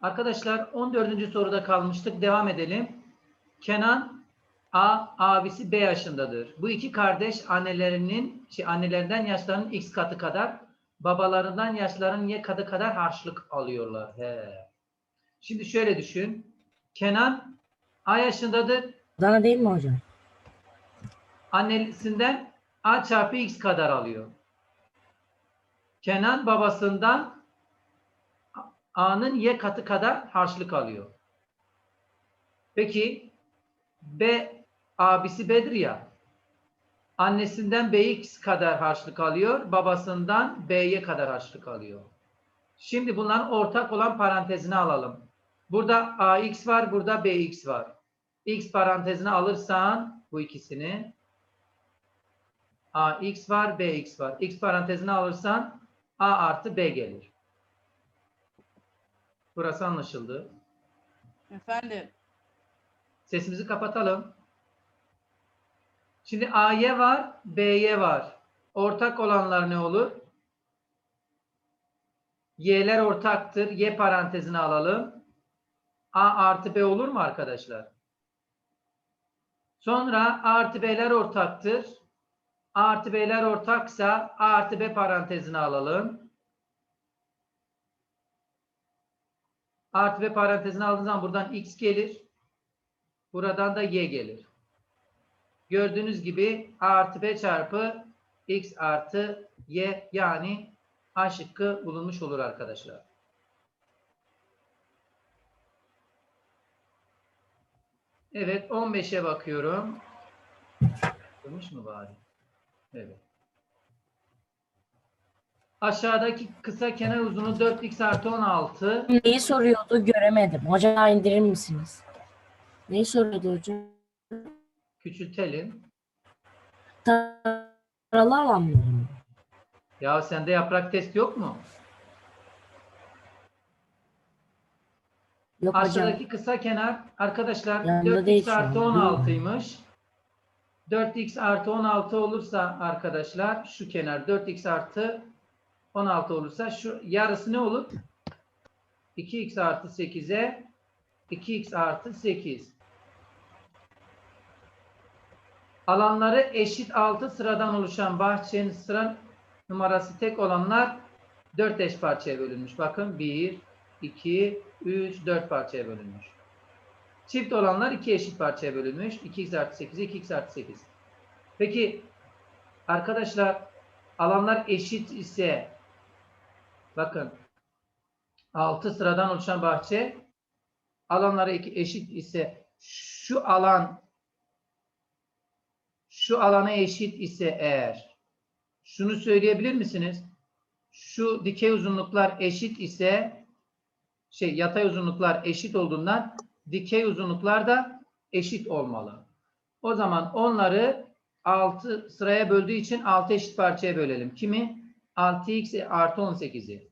Arkadaşlar 14. soruda kalmıştık. Devam edelim. Kenan A, abisi B yaşındadır. Bu iki kardeş annelerinin, şey, annelerinden yaşlarının x katı kadar, babalarından yaşlarının y katı kadar harçlık alıyorlar. He. Şimdi şöyle düşün. Kenan A yaşındadır. Dana değil mi hocam? Annesinden A çarpı X kadar alıyor. Kenan babasından A'nın Y katı kadar harçlık alıyor. Peki B abisi Bedir ya. Annesinden BX kadar harçlık alıyor. Babasından BY kadar harçlık alıyor. Şimdi bunların ortak olan parantezini alalım. Burada AX var, burada BX var. X parantezine alırsan bu ikisini AX var, BX var. X parantezine alırsan A artı B gelir. Burası anlaşıldı. Efendim. Sesimizi kapatalım. Şimdi AY var, BY var. Ortak olanlar ne olur? Y'ler ortaktır. Y parantezine alalım. A artı B olur mu arkadaşlar? Sonra A artı B'ler ortaktır. A artı B'ler ortaksa A artı B parantezine alalım. A artı B parantezine aldığınız zaman buradan X gelir. Buradan da Y gelir. Gördüğünüz gibi A artı B çarpı X artı Y yani A şıkkı bulunmuş olur arkadaşlar. Evet 15'e bakıyorum. Olmuş mu bari? Evet. Aşağıdaki kısa kenar uzunluğu 4x artı 16. Neyi soruyordu göremedim. Hocam indirir misiniz? Neyi soruyordu hocam? Küçültelim. Taralı alanları mı? Ya sende yaprak test yok mu? Yok hocam. Aşağıdaki kısa kenar arkadaşlar Yanında değil 4x şu an, artı değil mi? 16'ymış. 4x artı 16 olursa arkadaşlar şu kenar 4x artı 16 olursa şu yarısı ne olur? 2x artı 8'e 2x artı 8. Alanları eşit 6 sıradan oluşan bahçenin sıra numarası tek olanlar 4 eş parçaya bölünmüş. Bakın 1, 2, 3, 4 parçaya bölünmüş. Çift olanlar 2 eşit parçaya bölünmüş. 2x artı 8, 2x artı 8. Peki arkadaşlar alanlar eşit ise bakın 6 sıradan oluşan bahçe alanları iki- eşit ise şu alan şu alana eşit ise eğer şunu söyleyebilir misiniz? Şu dikey uzunluklar eşit ise şey yatay uzunluklar eşit olduğundan dikey uzunluklar da eşit olmalı. O zaman onları 6 sıraya böldüğü için 6 eşit parçaya bölelim. Kimi? 6x artı 18'i.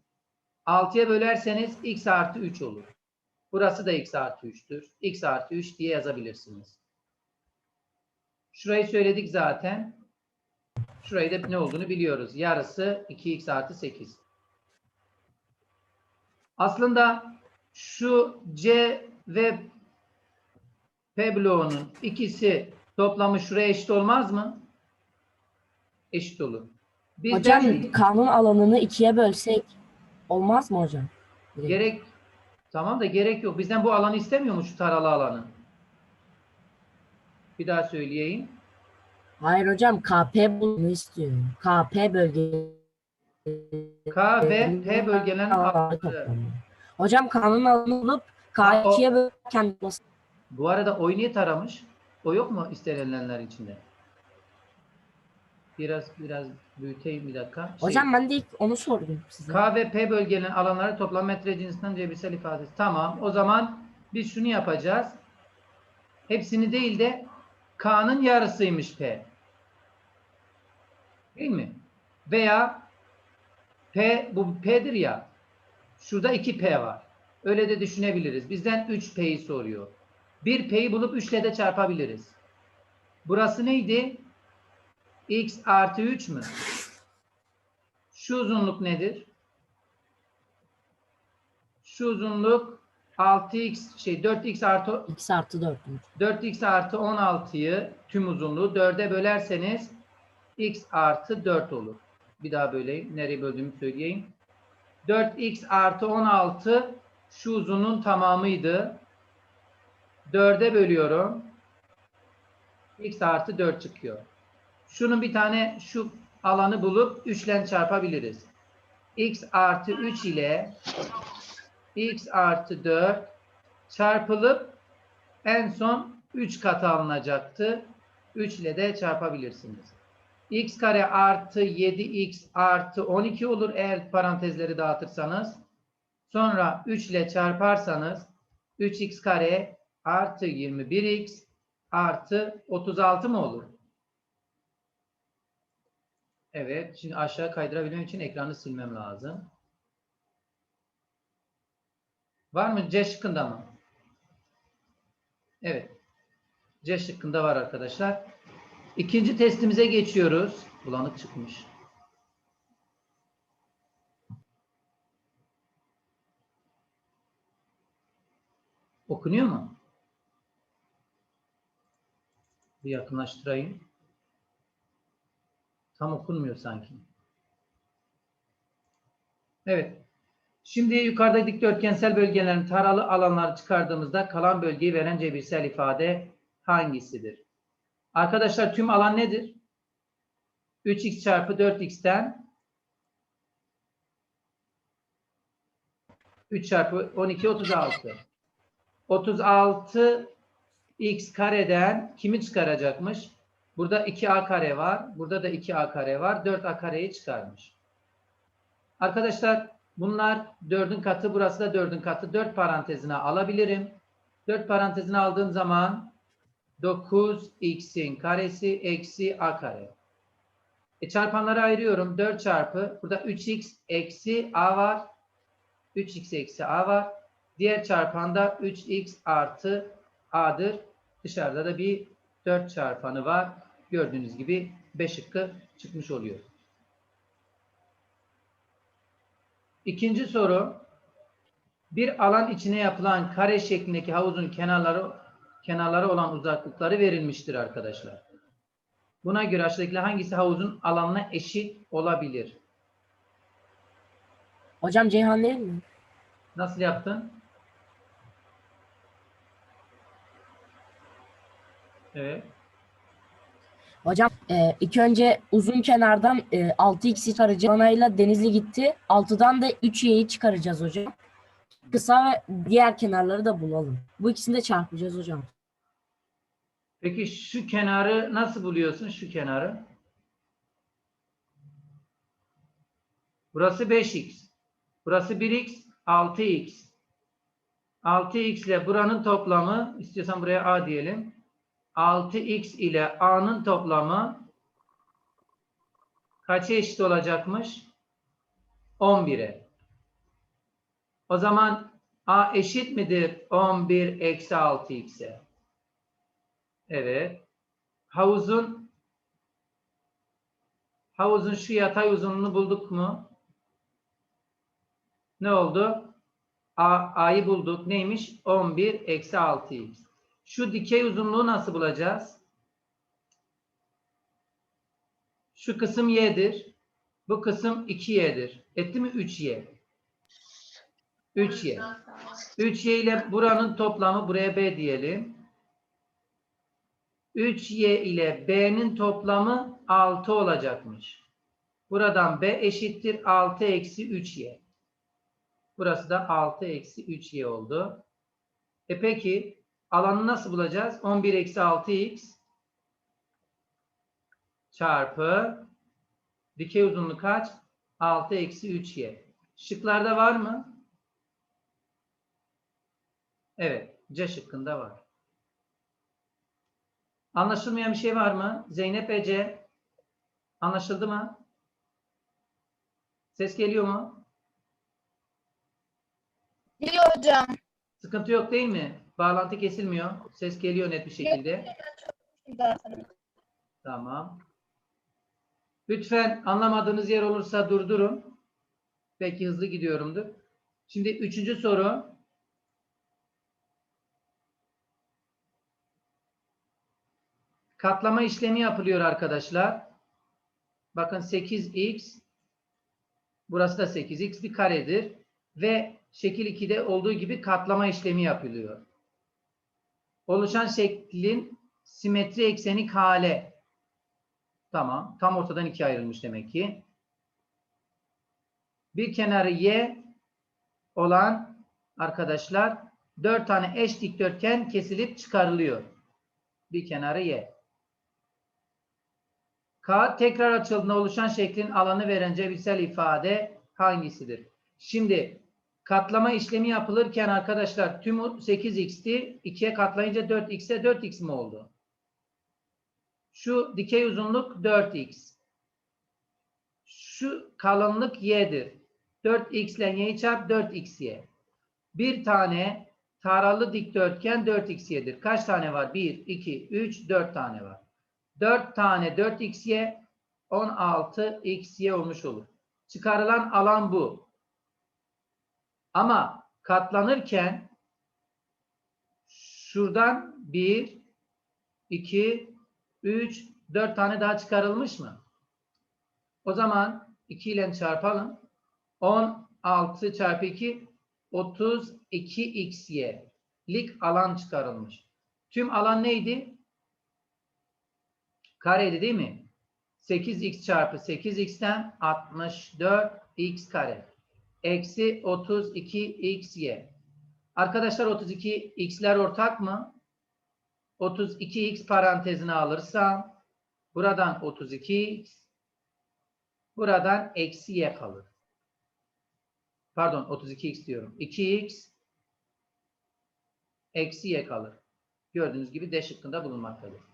6'ya bölerseniz x artı 3 olur. Burası da x artı 3'tür. x artı 3 diye yazabilirsiniz. Şurayı söyledik zaten. Şurayı da ne olduğunu biliyoruz. Yarısı 2x artı 8. Aslında şu C ve P bloğunun ikisi toplamı şuraya eşit olmaz mı? Eşit olur. Bizden Hocam kanun alanını ikiye bölsek olmaz mı hocam? gerek tamam da gerek yok. Bizden bu alanı istemiyor mu şu taralı alanı? Bir daha söyleyeyim. Hayır hocam KP bunu istiyor. KP bölge K ve P alanı. toplamı. Hocam kanun alanı bulup Ha, o- K2'ye bölürken nasıl? Bu arada o niye taramış? O yok mu istenilenler içinde? Biraz biraz büyüteyim bir dakika. Şey, Hocam ben de ilk onu sordum size. K ve P bölgenin alanları toplam metre cinsinden cebirsel ifadesi. Tamam. O zaman biz şunu yapacağız. Hepsini değil de K'nın yarısıymış P. Değil mi? Veya P bu P'dir ya. Şurada 2 P var. Öyle de düşünebiliriz. Bizden 3 P'yi soruyor. 1 P'yi bulup 3 ile de çarpabiliriz. Burası neydi? X artı 3 mü? Şu uzunluk nedir? Şu uzunluk 6x şey 4x artı X artı 4. 4x artı 16'yı tüm uzunluğu 4'e bölerseniz x artı 4 olur. Bir daha böleyim. Nereye böldüğümü söyleyeyim. 4x artı 16 şu uzunluğun tamamıydı. 4'e bölüyorum. x artı 4 çıkıyor. Şunun bir tane şu alanı bulup 3 ile çarpabiliriz. x artı 3 ile x artı 4 çarpılıp en son 3 katı alınacaktı. 3 ile de çarpabilirsiniz. x kare artı 7x artı 12 olur eğer parantezleri dağıtırsanız. Sonra 3 ile çarparsanız 3x kare artı 21x artı 36 mı olur? Evet. Şimdi aşağı kaydırabilmem için ekranı silmem lazım. Var mı? C şıkkında mı? Evet. C şıkkında var arkadaşlar. İkinci testimize geçiyoruz. Bulanık çıkmış. Okunuyor mu? Bir yakınlaştırayım. Tam okunmuyor sanki. Evet. Şimdi yukarıda dikdörtgensel bölgelerin taralı alanları çıkardığımızda kalan bölgeyi veren cebirsel ifade hangisidir? Arkadaşlar tüm alan nedir? 3x çarpı 4x'ten 3 çarpı 12 36. 36 x kareden kimi çıkaracakmış? Burada 2a kare var. Burada da 2a kare var. 4a kareyi çıkarmış. Arkadaşlar bunlar 4'ün katı. Burası da 4'ün katı. 4 parantezine alabilirim. 4 parantezine aldığım zaman 9x'in karesi eksi a kare. E çarpanları ayırıyorum. 4 çarpı. Burada 3x eksi a var. 3x eksi a var. Diğer çarpanda 3x artı a'dır. Dışarıda da bir 4 çarpanı var. Gördüğünüz gibi 5 şıkkı çıkmış oluyor. İkinci soru. Bir alan içine yapılan kare şeklindeki havuzun kenarları kenarları olan uzaklıkları verilmiştir arkadaşlar. Buna göre aşağıdakiler hangisi havuzun alanına eşit olabilir? Hocam Ceyhan değil mi? Nasıl yaptın? Evet. Hocam e, ilk önce uzun kenardan e, 6x'i çıkaracağız. Anayla Denizli gitti. 6'dan da 3y'yi çıkaracağız hocam. Kısa ve diğer kenarları da bulalım. Bu ikisini de çarpacağız hocam. Peki şu kenarı nasıl buluyorsun şu kenarı? Burası 5x. Burası 1x, 6x. 6x ile buranın toplamı, istiyorsan buraya a diyelim. 6x ile a'nın toplamı kaça eşit olacakmış? 11'e. O zaman a eşit midir 11 eksi 6x'e? Evet. Havuzun havuzun şu yatay uzunluğunu bulduk mu? Ne oldu? A'yı bulduk. Neymiş? 11 eksi 6x. Şu dikey uzunluğu nasıl bulacağız? Şu kısım y'dir. Bu kısım 2y'dir. Etti mi 3y? 3y. 3y ile buranın toplamı buraya b diyelim. 3y ile b'nin toplamı 6 olacakmış. Buradan b eşittir 6 eksi 3y. Burası da 6 eksi 3y oldu. E peki alanı nasıl bulacağız? 11 eksi 6x çarpı dikey uzunluğu kaç? 6 eksi 3y. Şıklarda var mı? Evet. C şıkkında var. Anlaşılmayan bir şey var mı? Zeynep Ece. Anlaşıldı mı? Ses geliyor mu? Geliyor hocam. Sıkıntı yok değil mi? Bağlantı kesilmiyor. Ses geliyor net bir şekilde. Tamam. Lütfen anlamadığınız yer olursa durdurun. Belki hızlı gidiyorumdur. Şimdi üçüncü soru. Katlama işlemi yapılıyor arkadaşlar. Bakın 8x burası da 8x bir karedir ve şekil 2'de olduğu gibi katlama işlemi yapılıyor. Oluşan şeklin simetri ekseni kale. Tamam. Tam ortadan ikiye ayrılmış demek ki. Bir kenarı y olan arkadaşlar dört tane eş dikdörtgen kesilip çıkarılıyor. Bir kenarı y. K tekrar açıldığında oluşan şeklin alanı veren cebirsel ifade hangisidir? Şimdi katlama işlemi yapılırken arkadaşlar tüm 8x'ti. 2'ye katlayınca 4x'e 4x mi oldu? Şu dikey uzunluk 4x. Şu kalınlık y'dir. 4x ile y'yi çarp 4xy. Bir tane taralı dikdörtgen 4xy'dir. Kaç tane var? 1, 2, 3, 4 tane var. 4 tane 4xy 16xy olmuş olur. Çıkarılan alan bu. Ama katlanırken şuradan 1, 2, 3, 4 tane daha çıkarılmış mı? O zaman 2 ile çarpalım. 16 çarpı 2 32xy lik alan çıkarılmış. Tüm alan neydi? Kareydi değil mi? 8x çarpı 8x'ten 64x kare. Eksi 32xy. Arkadaşlar 32x'ler ortak mı? 32x parantezine alırsam buradan 32x buradan eksi y kalır. Pardon 32x diyorum. 2x eksi y kalır. Gördüğünüz gibi D şıkkında bulunmaktadır.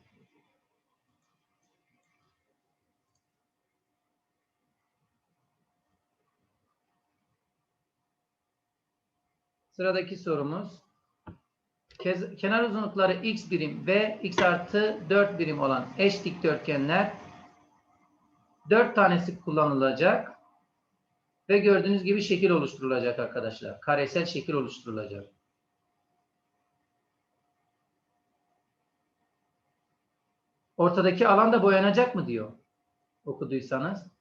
Sıradaki sorumuz. Kez- Kenar uzunlukları x birim ve x artı 4 birim olan eş dikdörtgenler 4 tanesi kullanılacak ve gördüğünüz gibi şekil oluşturulacak arkadaşlar. Karesel şekil oluşturulacak. Ortadaki alan da boyanacak mı diyor okuduysanız.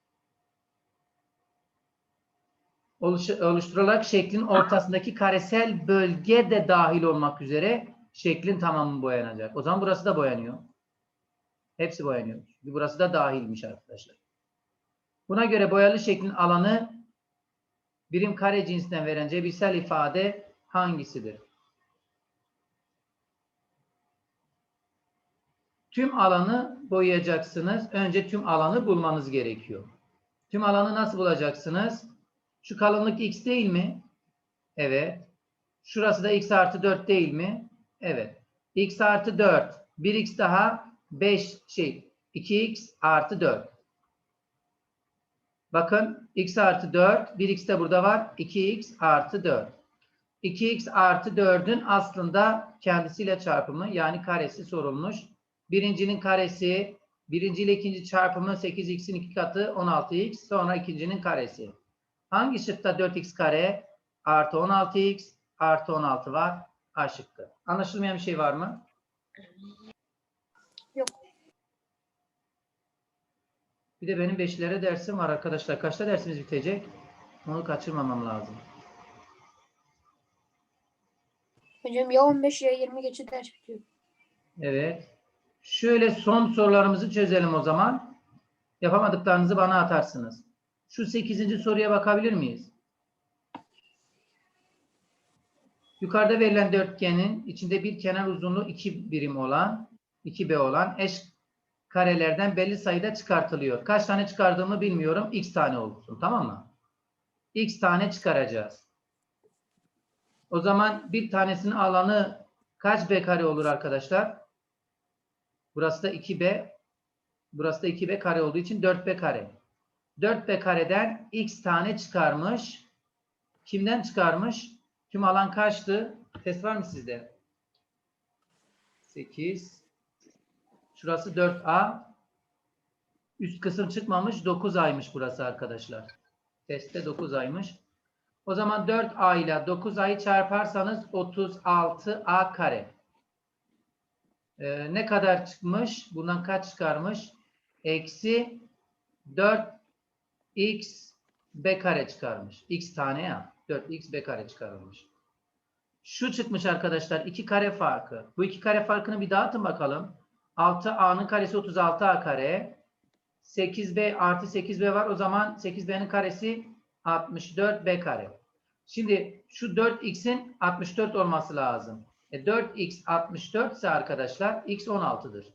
Oluş- oluşturularak şeklin ortasındaki karesel bölge de dahil olmak üzere şeklin tamamı boyanacak. O zaman burası da boyanıyor. Hepsi boyanıyor. Burası da dahilmiş arkadaşlar. Buna göre boyalı şeklin alanı birim kare cinsinden veren cebirsel ifade hangisidir? Tüm alanı boyayacaksınız. Önce tüm alanı bulmanız gerekiyor. Tüm alanı nasıl bulacaksınız? Şu kalınlık x değil mi? Evet. Şurası da x artı 4 değil mi? Evet. x artı 4. 1x daha 5 şey 2x artı 4. Bakın x artı 4. 1x de burada var. 2x artı 4. 2x artı 4'ün aslında kendisiyle çarpımı yani karesi sorulmuş. Birincinin karesi, birinci ile ikinci çarpımı 8x'in iki katı 16x. Sonra ikincinin karesi. Hangi şıkta 4x kare artı 16x artı 16 var? A şıkkı. Anlaşılmayan bir şey var mı? Yok. Bir de benim beşlere dersim var arkadaşlar. Kaçta dersimiz bitecek? Onu kaçırmamam lazım. Hocam ya 15 ya 20 geçe ders bitiyor. Evet. Şöyle son sorularımızı çözelim o zaman. Yapamadıklarınızı bana atarsınız. Şu 8. soruya bakabilir miyiz? Yukarıda verilen dörtgenin içinde bir kenar uzunluğu 2 birim olan, 2B olan eş karelerden belli sayıda çıkartılıyor. Kaç tane çıkardığımı bilmiyorum. X tane olsun. Tamam mı? X tane çıkaracağız. O zaman bir tanesinin alanı kaç B kare olur arkadaşlar? Burası da 2B. Burası da 2B kare olduğu için 4B kare. 4B kareden x tane çıkarmış. Kimden çıkarmış? Tüm alan kaçtı? Test var mı sizde? 8. Şurası 4A. Üst kısım çıkmamış. 9 aymış burası arkadaşlar. Testte 9 aymış. O zaman 4A ile 9A'yı çarparsanız 36A kare. Ee, ne kadar çıkmış? Bundan kaç çıkarmış? Eksi 4x b kare çıkarmış. x tane ya. 4x b kare çıkarılmış. Şu çıkmış arkadaşlar. iki kare farkı. Bu iki kare farkını bir dağıtın bakalım. 6a'nın karesi 36a kare. 8b artı 8b var. O zaman 8b'nin karesi 64b kare. Şimdi şu 4x'in 64 olması lazım. E 4x 64 ise arkadaşlar x 16'dır.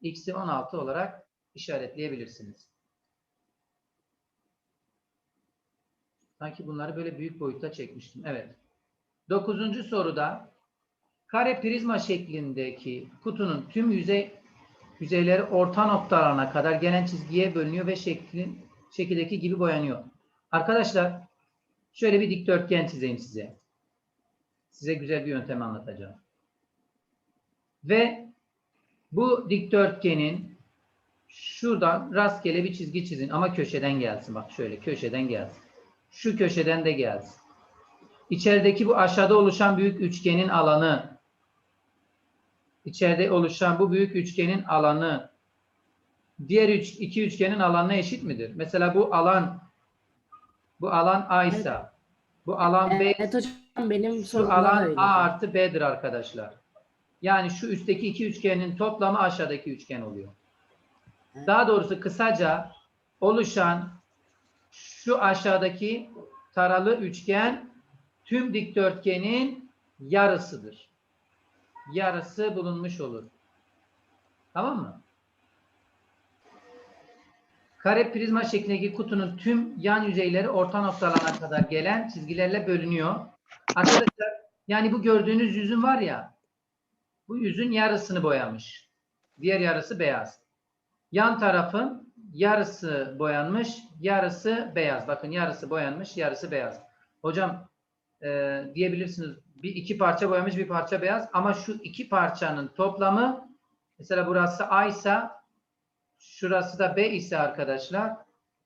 x'i 16 olarak işaretleyebilirsiniz. Sanki bunları böyle büyük boyutta çekmiştim. Evet. Dokuzuncu soruda kare prizma şeklindeki kutunun tüm yüzey yüzeyleri orta noktalarına kadar gelen çizgiye bölünüyor ve şeklin şekildeki gibi boyanıyor. Arkadaşlar şöyle bir dikdörtgen çizeyim size. Size güzel bir yöntem anlatacağım. Ve bu dikdörtgenin şuradan rastgele bir çizgi çizin ama köşeden gelsin. Bak şöyle köşeden gelsin. Şu köşeden de gelsin. İçerideki bu aşağıda oluşan büyük üçgenin alanı içeride oluşan bu büyük üçgenin alanı diğer üç, iki üçgenin alanına eşit midir? Mesela bu alan bu alan A ise bu alan B Evet hocam benim şu alan öyle. A artı B'dir arkadaşlar. Yani şu üstteki iki üçgenin toplamı aşağıdaki üçgen oluyor. Evet. Daha doğrusu kısaca oluşan şu aşağıdaki taralı üçgen tüm dikdörtgenin yarısıdır. Yarısı bulunmuş olur. Tamam mı? Kare prizma şeklindeki kutunun tüm yan yüzeyleri orta noktalarına kadar gelen çizgilerle bölünüyor. Arkadaşlar yani bu gördüğünüz yüzün var ya bu yüzün yarısını boyamış. Diğer yarısı beyaz. Yan tarafın yarısı boyanmış, yarısı beyaz. Bakın yarısı boyanmış, yarısı beyaz. Hocam e, diyebilirsiniz bir iki parça boyamış, bir parça beyaz ama şu iki parçanın toplamı mesela burası A ise şurası da B ise arkadaşlar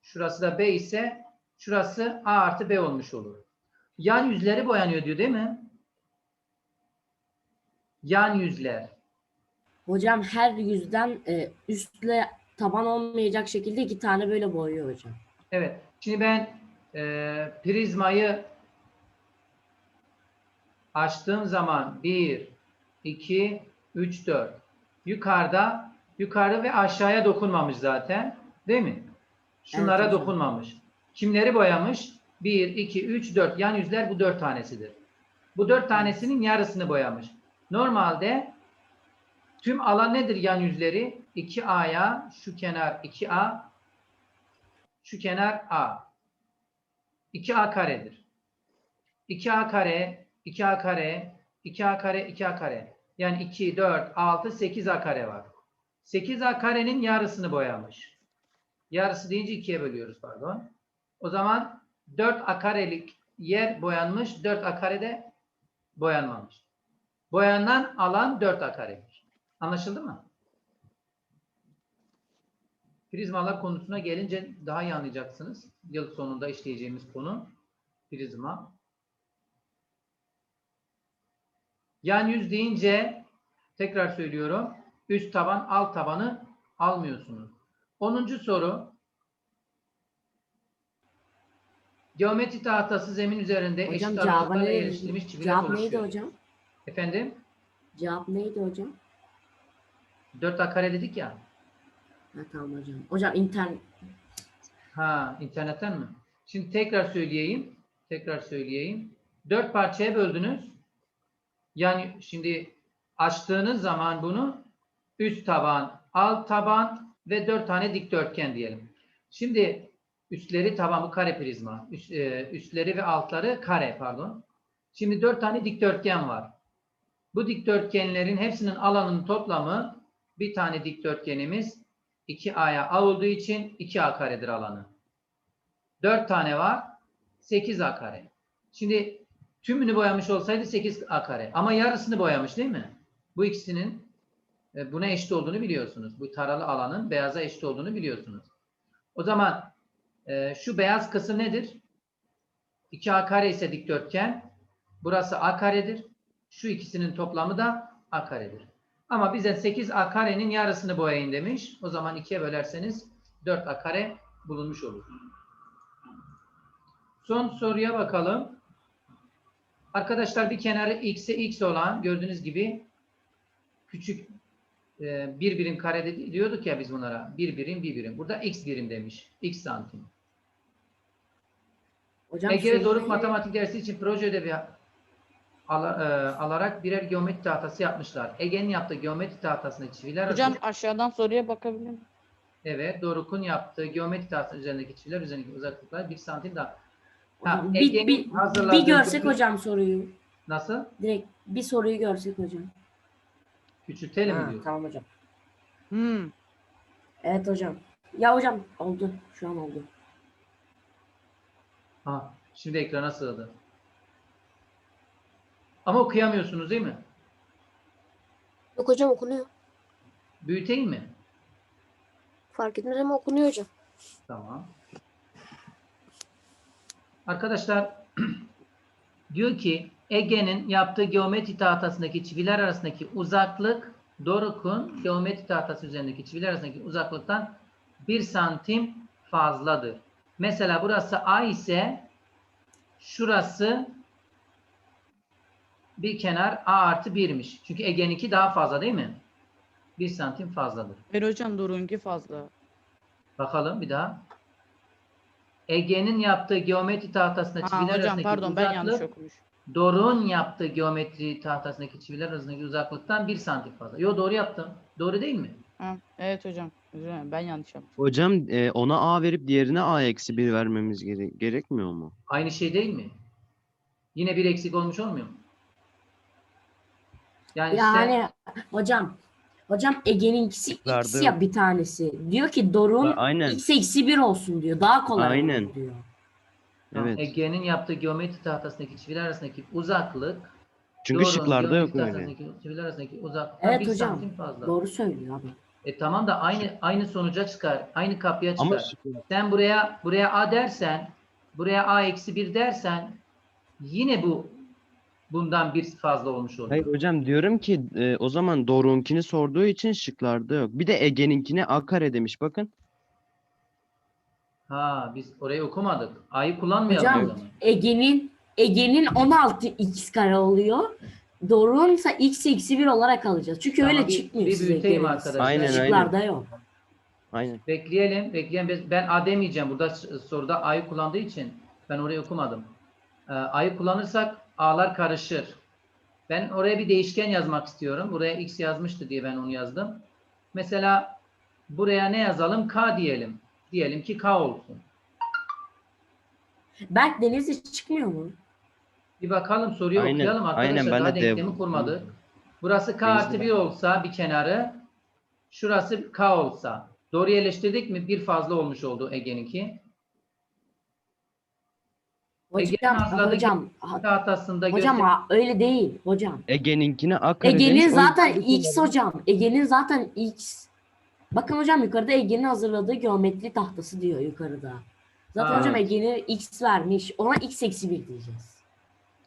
şurası da B ise şurası A artı B olmuş olur. Yan yüzleri boyanıyor diyor değil mi? Yan yüzler. Hocam her yüzden e, üstle taban olmayacak şekilde iki tane böyle boyuyor hocam. Evet. Şimdi ben e, prizmayı açtığım zaman 1, 2, 3, 4. Yukarıda, yukarı ve aşağıya dokunmamış zaten. Değil mi? Şunlara Evet hocam. dokunmamış. Kimleri boyamış? 1, 2, 3, 4. Yan yüzler bu 4 tanesidir. Bu 4 tanesinin yarısını boyamış. Normalde tüm alan nedir yan yüzleri? 2A'ya şu kenar 2A şu kenar A. 2A karedir. 2A kare, 2A kare, 2A kare, 2A kare. Yani 2, 4, 6, 8A kare var. 8A karenin yarısını boyamış. Yarısı deyince ikiye bölüyoruz pardon. O zaman 4A karelik yer boyanmış, 4A karede boyanmamış. Boyanan alan 4A karedir. Anlaşıldı mı? Prizmalar konusuna gelince daha iyi anlayacaksınız. Yıl sonunda işleyeceğimiz konu prizma. Yan yüz deyince tekrar söylüyorum. Üst taban, alt tabanı almıyorsunuz. 10. soru. Geometri tahtası zemin üzerinde Hocam eşit aralıklarla neydi? yerleştirilmiş çiviler Cevap neydi oluşuyor. hocam? Efendim? Cevap neydi hocam? 4 kare dedik ya. Ha, tamam hocam. Hocam internet Ha, internetten mi? Şimdi tekrar söyleyeyim. Tekrar söyleyeyim. Dört parçaya böldünüz. Yani şimdi açtığınız zaman bunu üst taban, alt taban ve dört tane dikdörtgen diyelim. Şimdi üstleri taban bu kare prizma. Üst- e, üstleri ve altları kare pardon. Şimdi dört tane dikdörtgen var. Bu dikdörtgenlerin hepsinin alanının toplamı bir tane dikdörtgenimiz 2A'ya A olduğu için 2A karedir alanı. 4 tane var. 8A kare. Şimdi tümünü boyamış olsaydı 8A kare. Ama yarısını boyamış değil mi? Bu ikisinin e, buna eşit olduğunu biliyorsunuz. Bu taralı alanın beyaza eşit olduğunu biliyorsunuz. O zaman e, şu beyaz kısım nedir? 2A kare ise dikdörtgen. Burası A karedir. Şu ikisinin toplamı da A karedir. Ama bize 8a karenin yarısını boyayın demiş. O zaman 2'ye bölerseniz 4a kare bulunmuş olur. Son soruya bakalım. Arkadaşlar bir kenarı x'e x olan gördüğünüz gibi küçük e, bir birim karede diyorduk ya biz bunlara. Bir birim bir birim. Burada x birim demiş. x santim. Hocam Ege Doruk matematik dersi için proje ödevi ala- e, alarak birer geometri tahtası yapmışlar. Ege'nin yaptığı geometri tahtasındaki çiviler Hocam arasında- aşağıdan soruya bakabilir miyim? Evet, Doruk'un yaptığı geometri tahtası üzerindeki çiviler üzerindeki uzaklıklar 1 santim daha. Ha, bir, bir, bir görsek dokuz- hocam soruyu. Nasıl? Direkt bir soruyu görsek hocam. Küçültelim Ha, mi diyor? tamam hocam. Hmm. Evet hocam. Ya hocam oldu. Şu an oldu. Ha, şimdi ekrana sığdı. Ama okuyamıyorsunuz değil mi? Yok hocam okunuyor. Büyüteyim mi? Fark etmez ama okunuyor hocam. Tamam. Arkadaşlar diyor ki Ege'nin yaptığı geometri tahtasındaki çiviler arasındaki uzaklık Doruk'un geometri tahtası üzerindeki çiviler arasındaki uzaklıktan 1 santim fazladır. Mesela burası A ise şurası bir kenar A artı 1'miş. Çünkü Ege'ninki daha fazla değil mi? 1 santim fazladır. Hayır hocam Doruk'unki fazla. Bakalım bir daha. Ege'nin yaptığı geometri tahtasında çiviler hocam arasındaki pardon ben yanlış uzaklık okumuş. Doruk'un yaptığı geometri tahtasındaki çiviler arasındaki uzaklıktan 1 santim fazla. Yo doğru yaptım. Doğru değil mi? Ha, evet hocam. Ben yanlış yaptım. Hocam e, ona A verip diğerine A eksi 1 vermemiz gere- gerekmiyor mu? Aynı şey değil mi? Yine bir eksik olmuş olmuyor mu? Yani işte Yani hocam hocam Ege'nin ikisi x ya bir tanesi. Diyor ki Doruk'un Ha, aynen. x eksi 1 olsun diyor. Daha kolay Aynen. olur diyor. Evet. Ege'nin yaptığı geometri tahtasındaki çiviler arasındaki uzaklık Çünkü Doruk'un şıklarda yok öyle. arasındaki uzaklıktan Evet 1 hocam. santim fazla. Doğru söylüyor abi. E tamam da aynı aynı sonuca çıkar. Aynı kapıya çıkar. Ama Sen buraya buraya a dersen, buraya a eksi 1 dersen yine bu bundan bir fazla olmuş olur. Hayır hocam diyorum ki e, o zaman Doruk'unkini sorduğu için şıklarda yok. Bir de Ege'ninkine A kare demiş bakın. Ha biz orayı okumadık. A'yı kullanmayalım o Hocam zaman. Ege'nin Ege'nin 16 x kare oluyor. Doruk'un ise x eksi 1 olarak alacağız. Çünkü Tamam, öyle bir- çıkmıyor bir size büyüteyim göre. arkadaşlar. Aynen, aynen. Şıklarda yok. Aynen. Bekleyelim, bekleyelim. Ben a demeyeceğim. Burada s- soruda a'yı kullandığı için ben orayı okumadım. Ee, a'yı kullanırsak a'lar karışır. Ben oraya bir değişken yazmak istiyorum. Buraya x yazmıştı diye ben onu yazdım. Mesela buraya ne yazalım? K diyelim. Diyelim ki K olsun. Berk Denizli çıkmıyor mu? Bir bakalım soruyu Aynen, okuyalım arkadaşlar. aynen, ben Daha de denklemi dev- kurmadık. Burası K Denizli artı bak. 1 olsa bir kenarı. Şurası K olsa. Doğru yerleştirdik mi? Bir fazla olmuş oldu Ege'ninki. Ege'nin Hocam, hazırladığı hocam, tahtasında hocam göster- ha, öyle değil hocam. Ege'ninkine A kare demiş. Ege'nin zaten x hocam. Ege'nin zaten x. Bakın hocam yukarıda Ege'nin hazırladığı geometri tahtası diyor yukarıda. Zaten Ha. hocam Ege'nin x vermiş. Ona x eksi 1 diyeceğiz.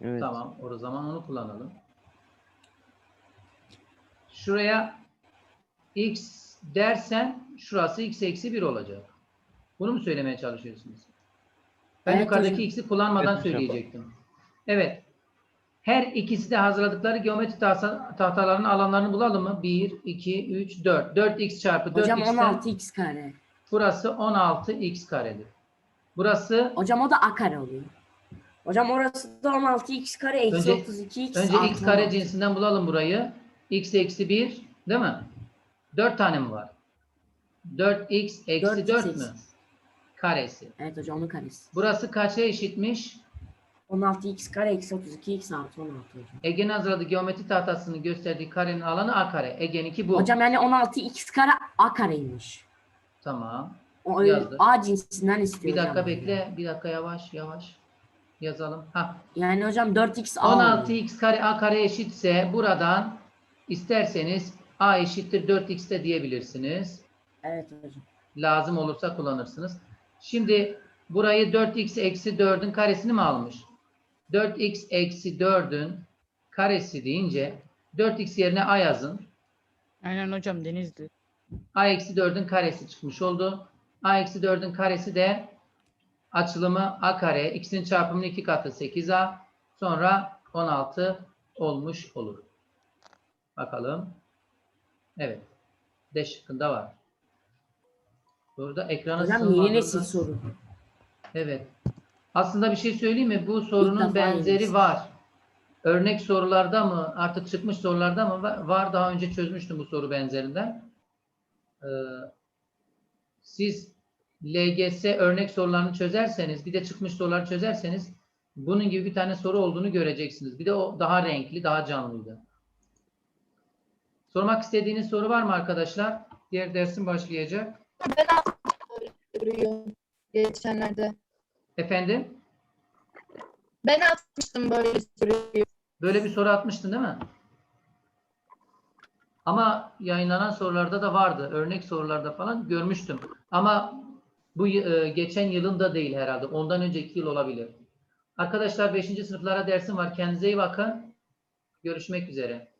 Evet. Tamam. O zaman onu kullanalım. Şuraya x dersen şurası x eksi 1 olacak. Bunu mu söylemeye çalışıyorsunuz? Ben Evet yukarıdaki hocam. x'i kullanmadan Evet hocam. söyleyecektim. Evet. Her ikisi de hazırladıkları geometri tahta, tahtalarının alanlarını bulalım mı? 1, 2, 3, 4. 4x çarpı 4x'ten Hocam 16x kare. burası 16x karedir. Burası Hocam o da a kare oluyor. Hocam orası da 16x kare eksi Önce- 32x Önce x kare 16. cinsinden bulalım burayı. x eksi 1 değil mi? 4 tane mi var? 4x eksi 4x 4 eksi. mü? Karesi. Evet hocam onun karesi. Burası kaça eşitmiş? 16x kare eksi 32x artı 16 hocam. Ege'nin hazırladığı geometri tahtasını gösterdiği karenin alanı a kare. Ege'ninki bu. Hocam yani 16x kare a kareymiş. Tamam. O Yazdık. a cinsinden istiyor Bir dakika hocam. bekle. Bir dakika yavaş yavaş. Yazalım. Ha. Yani hocam 4x a oluyor. 16x kare a kare eşitse buradan isterseniz a eşittir 4x de diyebilirsiniz. Evet hocam. lazım olursa kullanırsınız. Şimdi burayı 4x eksi 4'ün karesini mi almış? 4x eksi 4'ün karesi deyince 4x yerine a yazın. Aynen hocam Denizli. a eksi 4'ün karesi çıkmış oldu. a eksi 4'ün karesi de açılımı a kare. x'in çarpımının iki katı 8a. Sonra 16 olmuş olur. Bakalım. Evet. D şıkkında var. Burada ekranı Hocam yeni nesil soru. Evet. Aslında bir şey söyleyeyim mi? Bu sorunun benzeri yayınlıyorsun. var. Örnek sorularda mı? Artık çıkmış sorularda mı? Va- Var. Daha önce çözmüştüm bu soru benzerinden. Ee, siz LGS örnek sorularını çözerseniz, bir de çıkmış soruları çözerseniz bunun gibi bir tane soru olduğunu göreceksiniz. Bir de o daha renkli, daha canlıydı. Sormak istediğiniz soru var mı arkadaşlar? Diğer dersin başlayacak. Duruyor geçenlerde. Efendim? Ben atmıştım böyle soruyu. Böyle bir soru atmıştın değil mi? Ama yayınlanan sorularda da vardı. Örnek sorularda falan görmüştüm. Ama bu e, geçen yılın da değil herhalde. Ondan önceki yıl olabilir. Arkadaşlar 5. sınıflara dersim var. Kendinize iyi bakın. Görüşmek üzere.